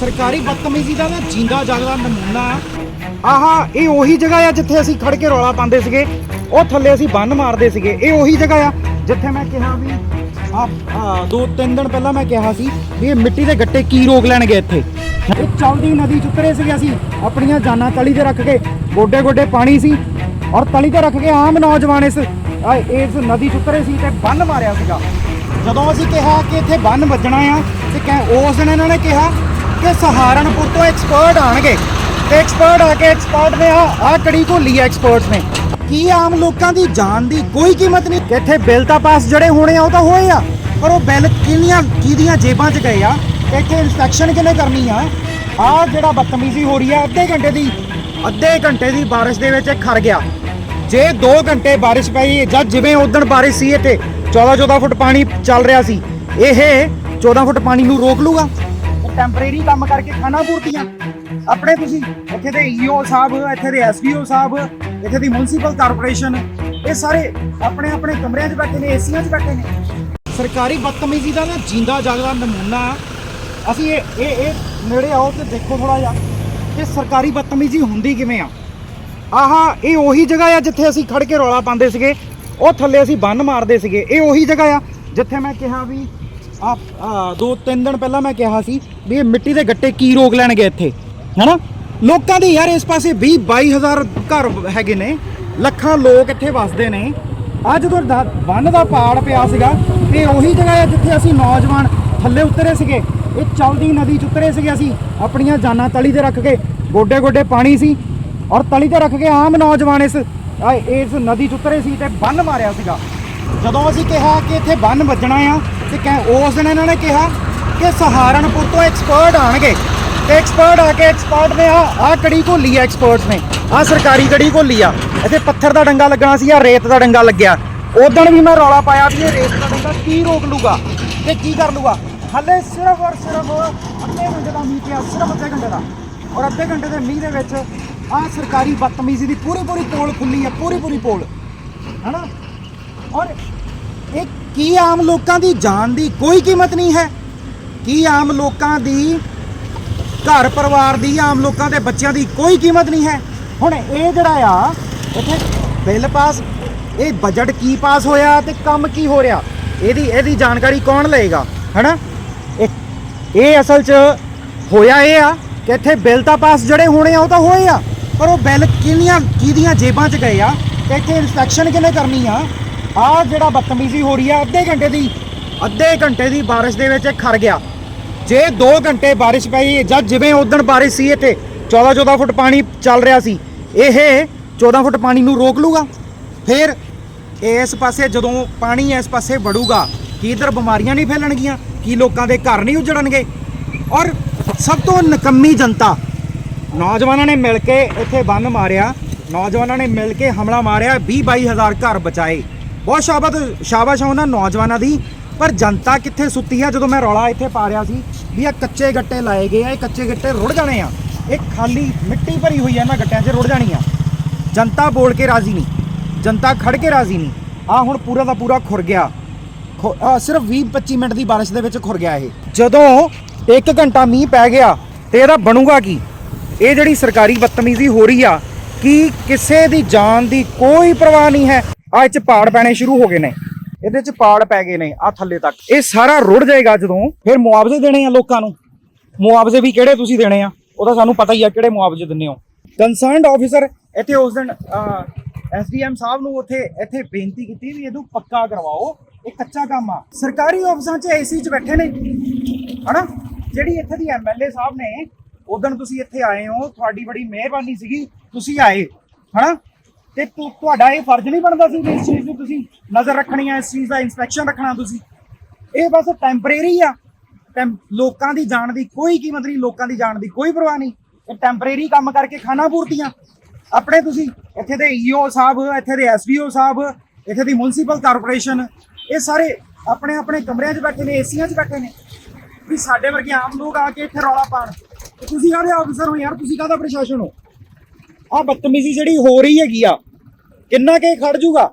ਸਰਕਾਰੀ ਬਦਤਮੀਜ਼ੀ ਦਾ ਨਾ ਜਿੰਦਾ ਜਾਗਦਾ ਨਮੂਨਾ। ਆਹਾ, ਇਹ ਉਹੀ ਜਗ੍ਹਾ ਆ ਜਿੱਥੇ ਅਸੀਂ ਖੜ ਕੇ ਰੌਲਾ ਪਾਉਂਦੇ ਸੀਗੇ। ਉਹ ਥੱਲੇ ਅਸੀਂ ਬੰਨ ਮਾਰਦੇ ਸੀਗੇ। ਇਹ ਉਹੀ ਜਗ੍ਹਾ ਆ ਜਿੱਥੇ ਮੈਂ ਕਿਹਾ ਵੀ ਆ ਦੋ ਤਿੰਨ ਦਿਨ ਪਹਿਲਾਂ ਮੈਂ ਕਿਹਾ ਸੀ ਵੀ ਇਹ ਮਿੱਟੀ ਦੇ ਗੱਟੇ ਕੀ ਰੋਕ ਲੈਣਗੇ ਇੱਥੇ? ਇਹ ਚਲਦੀ ਨਦੀ ਚ ਉਤਰੇ ਸੀਗੇ ਅਸੀਂ, ਆਪਣੀਆਂ ਜਾਨਾਂ ਤਲੀ ਤੇ ਰੱਖ ਕੇ। ਗੋਡੇ ਗੋਡੇ ਪਾਣੀ ਸੀ ਔਰ ਤਲੀ ਤੇ ਰੱਖ ਕੇ ਆਮ ਨੌਜਵਾਨ ਇਸ ਇਸ ਨਦੀ ਚ ਉਤਰੇ ਸੀ ਤੇ ਬੰਨ ਮਾਰਿਆ ਸੀਗਾ। ਜਦੋਂ ਅਸੀਂ ਕਿਹਾ ਕਿ ਇੱਥੇ ਬੰਨ ਵੱਜਣਾ ਆ, ਤੇ ਉਸ ਦਿਨ ਇਹਨਾਂ ਨੇ ਕਿਹਾ ਕਿ ਸਹਾਰਨਪੁਰ ਤੋਂ ਐਕਸਪਰਟ ਆਣਗੇ ਤੇ ਐਕਸਪਰਟ ਆ ਕੇ ਐਕਸਪਰਟ ਨੇ ਆ ਆ ਕੜੀ ਘੋਲੀ ਆ ਐਕਸਪਰਟਸ ਨੇ। ਕੀ ਆਮ ਲੋਕਾਂ ਦੀ ਜਾਨ ਦੀ ਕੋਈ ਕੀਮਤ ਨਹੀਂ? ਇੱਥੇ ਬਿੱਲ ਤਾਂ ਪਾਸ ਜਿਹੜੇ ਹੋਣੇ ਆ, ਉਹ ਤਾਂ ਹੋਏ ਆ। ਪਰ ਉਹ ਬਿੱਲ ਕਿੰਨੀਆਂ, ਕਿਹਦੀਆਂ ਜੇਬਾਂ 'ਚ ਗਏ ਆ? ਇੱਥੇ ਇਨਸਪੈਕਸ਼ਨ ਕਿਨੇ ਕਰਨੀ ਆ? ਆ ਜਿਹੜਾ ਬਦਤਮੀਜ਼ੀ ਹੋ ਰਹੀ ਆ, ਅੱਧੇ ਘੰਟੇ ਦੀ, ਅੱਧੇ ਘੰਟੇ ਦੀ ਬਾਰਿਸ਼ ਦੇ ਵਿੱਚ ਇਹ ਖੜ ਗਿਆ। ਜੇ 2 ਘੰਟੇ ਬਾਰਿਸ਼ ਪਈ, ਜਾਂ ਜਿਵੇਂ ਉਦੋਂ ਬਾਰਿਸ਼ ਸੀ ਇੱਥੇ 14 14 ਫੁੱਟ ਪਾਣੀ ਚੱਲ ਰਿਹਾ ਸੀ, ਇਹ 14 ਫੁੱਟ ਪਾਣੀ ਨੂੰ ਰੋਕ ਲੂਗਾ? ਟੈਂਪਰੇਰੀ ਕੰਮ ਕਰਕੇ ਖਾਣਾ ਪੂਰਤੀਆਂ। ਆਪਣੇ ਤੁਸੀਂ ਇੱਥੇ ਦੇ ਈਓ ਸਾਹਿਬ, ਇੱਥੇ ਦੇ ਐਸਡੀਓ ਸਾਹਿਬ, ਇੱਥੇ ਦੀ ਮਿਊਨਿਸਪਲ ਕਾਰਪੋਰੇਸ਼ਨ ਇਹ ਸਾਰੇ ਆਪਣੇ ਆਪਣੇ ਕਮਰਿਆਂ 'ਚ ਬੈਠੇ ਨੇ, ਏਸੀਆਂ 'ਚ ਬੈਠੇ ਨੇ। ਸਰਕਾਰੀ ਬਦਤਮੀਜ਼ੀ ਦਾ ਨਾ ਜਿੰਦਾ ਜਾਗਦਾ ਨਮੂਨਾ, ਅਸੀਂ ਇਹ ਇਹ ਇਹ ਨੇੜੇ ਆਓ ਤੇ ਦੇਖੋ ਥੋੜਾ ਜਿਹਾ ਕਿ ਸਰਕਾਰੀ ਬਦਤਮੀਜ਼ੀ ਹੁੰਦੀ ਕਿਵੇਂ ਆ। ਆਹਾ, ਇਹ ਉਹੀ ਜਗ੍ਹਾ ਆ ਜਿੱਥੇ ਅਸੀਂ ਖੜ ਕੇ ਰੌਲਾ ਪਾਉਂਦੇ ਸੀਗੇ, ਉਹ ਥੱਲੇ ਅਸੀਂ ਬੰਨ ਮਾਰਦੇ ਸੀਗੇ, ਇਹ ਉਹੀ ਜਗ੍ਹਾ ਆ ਜਿੱਥੇ ਮੈਂ ਕਿਹਾ ਵੀ ਆ ਦੋ ਤਿੰਨ ਦਿਨ ਪਹਿਲਾਂ ਮੈਂ ਕਿਹਾ ਸੀ ਵੀ ਇਹ ਮਿੱਟੀ ਦੇ ਗੱਟੇ ਕੀ ਰੋਕ ਲੈਣਗੇ ਇੱਥੇ, ਹੈਨਾ? ਲੋਕਾਂ ਦੇ ਯਾਰ ਇਸ ਪਾਸੇ 20 22000 ਘਰ ਹੈਗੇ ਨੇ, ਲੱਖਾਂ ਲੋਕ ਇੱਥੇ ਵੱਸਦੇ ਨੇ। ਅੱਜ ਜਦੋਂ ਦਾ- ਬੰਨ ਦਾ ਪਾੜ ਪਿਆ ਸੀਗਾ ਇਹ ਉਹੀ ਜਗ੍ਹਾ ਹੈ ਜਿੱਥੇ ਅਸੀਂ ਨੌਜਵਾਨ ਥੱਲੇ ਉਤਰੇ ਸੀਗੇ। ਇਹ ਚਲਦੀ ਨਦੀ ਚ ਉਤਰੇ ਸੀਗੇ ਅਸੀਂ, ਆਪਣੀਆਂ ਜਾਨਾਂ ਤਲੀ ਤੇ ਰੱਖ ਕੇ ਗੋਡੇ ਗੋਡੇ ਪਾਣੀ ਸੀ, ਔਰ ਤਲੀ ਤੇ ਰੱਖ ਕੇ ਆਮ ਨੌਜਵਾਨ ਇਸ ਇਸ ਨਦੀ ਚ ਉਤਰੇ ਸੀ ਤੇ ਬੰਨ ਮਾਰਿਆ ਸੀਗਾ। ਜਦੋਂ ਅਸੀਂ ਕਿਹਾ ਕਿ ਇੱਥੇ ਬੰਨ ਵੱਜਣਾ ਆ ਤੇ ਕਹਿ ਉਸ ਦਿਨ ਇਹਨਾਂ ਨੇ ਕਿਹਾ ਕਿ ਸਹਾਰਨਪੁਰ ਤੋਂ ਐਕਸਪਰਟ ਆਣਗੇ ਤੇ ਐਕਸਪਰਟ ਆ ਕੇ ਐਕਸਪਰਟ ਨੇ ਆ ਆ ਕੜੀ ਘੋਲੀ ਆ ਐਕਸਪਰਟਸ ਨੇ ਆ ਸਰਕਾਰੀ ਕੜੀ ਘੋਲੀ ਆ। ਇੱਥੇ ਪੱਥਰ ਦਾ ਡੰਗਾ ਲੱਗਣਾ ਸੀ ਆ ਰੇਤ ਦਾ ਡੰਗਾ ਲੱਗਿਆ। ਉਦੋਂ ਵੀ ਮੈਂ ਰੌਲਾ ਪਾਇਆ ਵੀ ਇਹ ਰੇਤ ਦਾ ਡੰਗਾ ਕੀ ਰੋਕ ਲੂਗਾ ਤੇ ਕੀ ਕਰ ਲੂਗਾ। ਹਲੇ ਸਿਰਫ ਔਰ ਸਿਰਫ ਅੱਧੇ ਘੰਟੇ ਦਾ ਮੀਂਹ ਪਿਆ, ਸਿਰਫ ਅੱਧੇ ਘੰਟੇ ਦਾ। ਔਰ ਅੱਧੇ ਘੰਟੇ ਦੇ ਮੀਂਹ ਦੇ ਵਿੱਚ ਆ ਸਰਕਾਰੀ ਬਦਤਮੀਜ਼ੀ ਦੀ ਪੂਰੀ ਪੂਰੀ ਪੋਲ ਖੁੱਲੀ ਹੈ ਪੂਰੀ ਪੂਰੀ ਪੋਲ। ਹੈਨਾ? ਔਰ ਇਹ ਕੀ ਆਮ ਲੋਕਾਂ ਦੀ ਜਾਨ ਦੀ ਕੋਈ ਕੀਮਤ ਨਹੀਂ ਹੈ? ਕੀ ਆਮ ਲੋਕਾਂ ਦੀ ਘਰ ਪਰਿਵਾਰ ਦੀ, ਆਮ ਲੋਕਾਂ ਦੇ ਬੱਚਿਆਂ ਦੀ ਕੋਈ ਕੀਮਤ ਨਹੀਂ ਹੈ? ਹੁਣ ਇਹ ਜਿਹੜਾ ਆ, ਇੱਥੇ ਬਿੱਲ ਪਾਸ, ਇਹ ਬਜਟ ਕੀ ਪਾਸ ਹੋਇਆ ਤੇ ਕੰਮ ਕੀ ਹੋ ਰਿਹਾ? ਇਹਦੀ ਇਹਦੀ ਜਾਣਕਾਰੀ ਕੌਣ ਲਏਗਾ? ਹੈਨਾ? ਇਹ ਇਹ ਅਸਲ 'ਚ ਹੋਇਆ ਇਹ ਆ ਕਿ ਇੱਥੇ ਬਿੱਲ ਤਾਂ ਪਾਸ ਜਿਹੜੇ ਹੋਣੇ ਆ, ਉਹ ਤਾਂ ਹੋਏ ਆ। ਪਰ ਉਹ ਬਿੱਲ ਕਿੰਨੀਆਂ, ਕਿਹਦੀਆਂ ਜੇਬਾਂ 'ਚ ਗਏ ਆ? ਤੇ ਇੱਥੇ ਇਨਸਪੈਕਸ਼ਨ ਕਿਨੇ ਕਰਨੀ ਆ? ਆ ਜਿਹੜਾ ਬਦਤਮੀਜ਼ੀ ਹੋ ਰਹੀ ਆ, ਅੱਧੇ ਘੰਟੇ ਦੀ, ਅੱਧੇ ਘੰਟੇ ਦੀ ਬਾਰਿਸ਼ ਦੇ ਵਿੱਚ ਖਰ ਗਿਆ। ਜੇ 2 ਘੰਟੇ ਬਾਰਿਸ਼ ਪਈ ਜਾਂ ਜਿਵੇਂ ਉਦੋਂ ਬਾਰਿਸ਼ ਸੀ ਇੱਥੇ 14 14 ਫੁੱਟ ਪਾਣੀ ਚੱਲ ਰਿਹਾ ਸੀ, ਇਹ 14 ਫੁੱਟ ਪਾਣੀ ਨੂੰ ਰੋਕ ਲੂਗਾ? ਫਿਰ ਇਸ ਪਾਸੇ ਜਦੋਂ ਪਾਣੀ ਇਸ ਪਾਸੇ ਵੜੂਗਾ, ਕੀ ਇਧਰ ਬਿਮਾਰੀਆਂ ਨਹੀਂ ਫੈਲਣਗੀਆਂ? ਕੀ ਲੋਕਾਂ ਦੇ ਘਰ ਨਹੀਂ ਉਜੜਨਗੇ? ਔਰ ਸਭ ਤੋਂ ਨਕੰਮੀ ਜਨਤਾ, ਨੌਜਵਾਨਾਂ ਨੇ ਮਿਲ ਕੇ ਇੱਥੇ ਬੰਨ ਮਾਰਿਆ, ਨੌਜਵਾਨਾਂ ਨੇ ਮਿਲ ਕੇ ਹਮਲਾ ਮਾਰਿਆ 20 22000 ਘਰ ਬਚਾਏ। ਬਹੁਤ ਸ਼ਾਬਾਸ਼ ਸ਼ਾਬਾਸ਼ ਆ ਉਹਨਾਂ ਨੌਜਵਾਨਾਂ ਦੀ। ਪਰ ਜਨਤਾ ਕਿੱਥੇ ਸੁੱਤੀ ਆ? ਜਦੋਂ ਮੈਂ ਰੌਲਾ ਇੱਥੇ ਪਾ ਰਿਹਾ ਸੀ ਵੀ ਇਹ ਕੱਚੇ ਗੱਟੇ ਲਾਏ ਗਏ ਆ, ਇਹ ਕੱਚੇ ਗੱਟੇ ਰੁੜ ਜਾਣੇ ਆ। ਇਹ ਖਾਲੀ ਮਿੱਟੀ ਭਰੀ ਹੋਈ ਆ, ਇਹਨਾਂ ਗੱਟਿਆਂ 'ਚ ਰੁੜ ਜਾਣੀ ਆ। ਜਨਤਾ ਬੋਲ ਕੇ ਰਾਜ਼ੀ ਨਹੀਂ। ਜਨਤਾ ਖੜ ਕੇ ਰਾਜ਼ੀ ਨਹੀਂ। ਆ ਹੁਣ ਪੂਰਾ ਦਾ ਪੂਰਾ ਖੁਰ ਗਿਆ। ਖੁ- ਸਿਰਫ 20 25 ਮਿੰਟ ਦੀ ਬਾਰਿਸ਼ ਦੇ ਵਿੱਚ ਖੁਰ ਗਿਆ ਇਹ। ਜਦੋਂ 1 ਘੰਟਾ ਮੀਂਹ ਪੈ ਗਿਆ ਤੇ ਇਹਦਾ ਬਣੂਗਾ ਕੀ? ਇਹ ਜਿਹੜੀ ਸਰਕਾਰੀ ਬਦਤਮੀਜ਼ੀ ਹੋ ਰਹੀ ਆ, ਕਿ ਕਿਸੇ ਦੀ ਜਾਨ ਦੀ ਕੋਈ ਪਰਵਾਹ ਨਹੀਂ ਹੈ? ਆ ਇਹ ਚ ਪਾੜ ਪੈਣੇ ਸ਼ੁਰੂ ਹੋ ਗਏ ਨੇ। ਇਹਦੇ ਚ ਪਾੜ ਪੈ ਗਏ ਨੇ ਆ ਥੱਲੇ ਤੱਕ। ਇਹ ਸਾਰਾ ਰੁੜ ਜਾਏਗਾ ਜਦੋਂ ਫਿਰ ਮੁਆਵਜ਼ੇ ਦੇਣੇ ਆ ਲੋਕਾਂ ਨੂੰ। ਮੁਆਵਜ਼ੇ ਵੀ ਕਿਹੜੇ ਤੁਸੀਂ ਦੇਣੇ ਆ? ਉਹਦਾ ਸਾਨੂੰ ਪਤਾ ਹੀ ਆ ਕਿਹੜੇ ਮੁਆਵਜ਼ੇ ਦਿੰਨੇ ਹੋ। ਕੰਸਰਨਡ ਆਫੀਸਰ ਇੱਥੇ ਉਸ ਦਿਨ ਐਸਡੀਐਮ ਸਾਹਿਬ ਨੂੰ ਉੱਥੇ, ਇੱਥੇ ਬੇਨਤੀ ਕੀਤੀ ਵੀ ਇਹਨੂੰ ਪੱਕਾ ਕਰਵਾਓ। ਇਹ ਕੱਚਾ ਕੰਮ ਆ। ਸਰਕਾਰੀ ਆਫਿਸਾਂ 'ਚ ਏਸੀ 'ਚ ਬੈਠੇ ਨੇ। ਹਨਾ? ਜਿਹੜੀ ਇੱਥੇ ਦੀ ਐਮਐਲਏ ਸਾਹਿਬ ਨੇ ਉਦੋਂ ਤੁਸੀਂ ਇੱਥੇ ਆਏ ਹੋ। ਤੁਹਾਡੀ ਬੜੀ ਮਿਹਰਬਾਨੀ ਸੀਗੀ। ਤੁਸੀਂ ਆਏ। ਹਨਾ? ਤੇ ਤੁ- ਤੁਹਾਡਾ ਇਹ ਫਰਜ਼ ਨਹੀਂ ਬਣਦਾ ਸੀ ਵੀ ਇਸ ਚੀਜ਼ ਨੂੰ ਤੁਸੀਂ ਨਜ਼ਰ ਰੱਖਣੀ ਹੈ ਇਸ ਚੀਜ਼ ਦਾ ਇਨਸਪੈਕਸ਼ਨ ਰੱਖਣਾ ਤੁਸੀਂ। ਇਹ ਬਸ ਟੈਂਪਰੇਰੀ ਆ। ਟੈਂ- ਲੋਕਾਂ ਦੀ ਜਾਨ ਦੀ ਕੋਈ ਕੀਮਤ ਨਹੀਂ, ਲੋਕਾਂ ਦੀ ਜਾਨ ਦੀ ਕੋਈ ਪਰਵਾਹ ਨਹੀਂ। ਇਹ ਟੈਂਪਰੇਰੀ ਕੰਮ ਕਰਕੇ ਖਾਣਾ ਪੂਰਤੀਆਂ। ਆਪਣੇ ਤੁਸੀਂ ਇੱਥੇ ਦੇ ਈਓ ਸਾਹਿਬ, ਇੱਥੇ ਦੇ ਐਸਡੀਓ ਸਾਹਿਬ, ਇੱਥੇ ਦੀ ਮਿਊਨਿਸਪਲ ਕਾਰਪੋਰੇਸ਼ਨ ਇਹ ਸਾਰੇ ਆਪਣੇ ਆਪਣੇ ਕਮਰਿਆਂ 'ਚ ਬੈਠੇ ਨੇ ਏਸੀਆਂ 'ਚ ਬੈਠੇ ਨੇ। ਵੀ ਸਾਡੇ ਵਰਗੇ ਆਮ ਲੋਕ ਆ ਕੇ ਇੱਥੇ ਰੌਲਾ ਪਾਣ ਤੇ ਤੁਸੀਂ ਕਾਹਦੇ ਆਫੀਸਰ ਹੋ ਯਾਰ? ਤੁਸੀਂ ਕਾਹਦਾ ਪ੍ਰਸ਼ਾਸਨ ਹੋ? ਆ ਬਦਤਮੀਜ਼ੀ ਜਿਹੜੀ ਹੋ ਰਹੀ ਹੈਗੀ ਆ ਕਿੰਨਾ ਕੇ ਖੜ ਜੂਗਾ?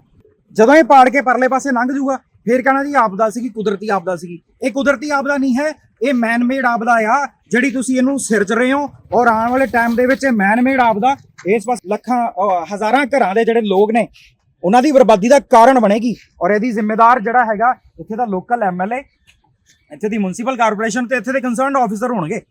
ਜਦੋਂ ਇਹ ਪਾੜ ਕੇ ਪਰਲੇ ਪਾਸੇ ਲੰਘ ਜੂਗਾ, ਫੇਰ ਕਹਿਣਾ ਜੀ ਆਪਦਾ ਸੀਗੀ, ਕੁਦਰਤੀ ਆਪਦਾ ਸੀਗੀ। ਇਹ ਕੁਦਰਤੀ ਆਪਦਾ ਨਹੀਂ ਹੈ, ਇਹ ਮੈਨ ਮੇਡ ਆਪਦਾ ਆ, ਜਿਹੜੀ ਤੁਸੀਂ ਇਹਨੂੰ ਸਿਰਜ ਰਹੇ ਹੋ ਔਰ ਆਉਣ ਵਾਲੇ ਟਾਈਮ ਦੇ ਵਿੱਚ ਇਹ ਮੈਨ ਮੇਡ ਆਪਦਾ, ਇਸ ਪਾਸ ਲੱਖਾਂ, ਅਹ, ਹਜ਼ਾਰਾਂ ਘਰਾਂ ਦੇ ਜਿਹੜੇ ਲੋਕ ਨੇ, ਉਹਨਾਂ ਦੀ ਬਰਬਾਦੀ ਦਾ ਕਾਰਨ ਬਣੇਗੀ ਔਰ ਇਹਦੀ ਜ਼ਿੰਮੇਦਾਰ ਜਿਹੜਾ ਹੈਗਾ, ਇੱਥੇ ਦਾ ਲੋਕਲ ਐਮਐਲਏ ਇੱਥੇ ਦੀ ਮਿਊਨਿਸਪਲ ਕਾਰਪੋਰੇਸ਼ਨ ਤੇ ਇੱਥੇ ਦੇ ਕੰਸਰਨਡ ਆਫੀਸਰ ਹੋਣਗੇ।